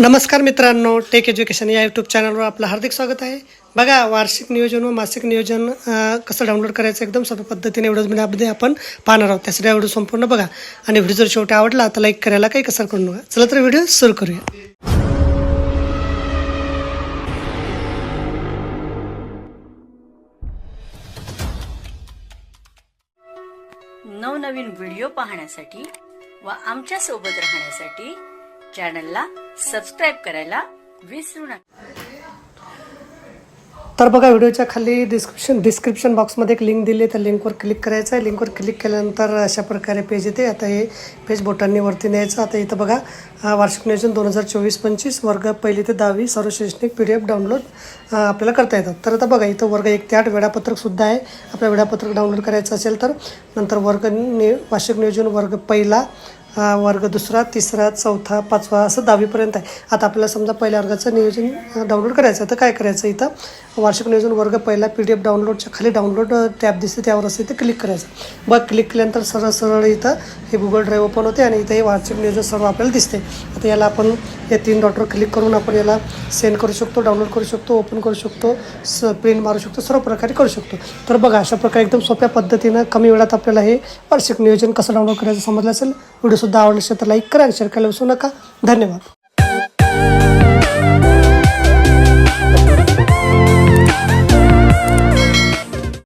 नमस्कार मित्रांनो take education या यूट्यूब चॅनलवर आपलं हार्दिक स्वागत आहे. बघा वार्षिक नियोजन व मासिक नियोजन कसं डाउनलोड करायचं एकदम सोप्या पद्धतीने व्हिडिओमध्ये आपण पाहणार आहोत. त्यासाठी व्हिडिओ संपूर्ण बघा. आणि व्हिडिओ जर शेवटी आवडला तर लाईक करायला काही कसर करू नका. चला तर व्हिडिओ सुरू करूया. नवनवीन व्हिडिओ पाहण्यासाठी व आमच्यासोबत राहण्यासाठी चॅनलला सबस्क्राईब करायला विसरू नका. तर बघा व्हिडिओच्या खाली डिस्क्रिप्शन डिस्क्रिप्शन बॉक्समध्ये एक लिंक दिली आहे. त्या लिंकवर क्लिक करायचं आहे. लिंकवर क्लिक केल्यानंतर अशा प्रकारे पेज येते. आता हे पेज बोटांनी वरती न्यायचं. आता इथं बघा वार्षिक नियोजन दोन हजार चोवीस पंचवीस वर्ग पहिली ते दहावी सर्व शैक्षणिक पी डी एफ डाउनलोड आपल्याला करता येतात. तर आता बघा इथं वर्ग एक ते आठ वेळापत्रकसुद्धा आहे. आपलं वेळापत्रक डाउनलोड करायचं असेल तर नंतर वर्ग नि वार्षिक नियोजन वर्ग पहिला वर्ग दुसरा तिसरा चौथा पाचवा असं दहावीपर्यंत आहे. आता आपल्याला समजा पहिल्या वर्गाचं नियोजन डाउनलोड करायचं तर काय करायचं इथं? वार्षिक नियोजन वर्ग पहिला पी डी एफ डाउनलोडच्या खाली डाउनलोड टॅब दिसते त्यावर असते ते क्लिक करायचं. बघ क्लिक केल्यानंतर सरळ सरळ इथं हे गुगल ड्राईव्ह ओपन होते आणि इथं हे वार्षिक नियोजन सर्व आपल्याला दिसते. आता याला आपण या तीन डॉटवर क्लिक करून आपण याला सेंड करू शकतो डाउनलोड करू शकतो ओपन करू शकतो स प्रिंट मारू शकतो सर्व प्रकारे करू शकतो. तर बघा अशा प्रकारे एकदम सोप्या पद्धतीनं कमी वेळात आपल्याला हे वार्षिक नियोजन कसं डाउनलोड करायचं समजलं असेल? व्हिडिओसुद्धा आवडला असेल तर लाईक करा आणि शेअर करायला विसरू नका. धन्यवाद.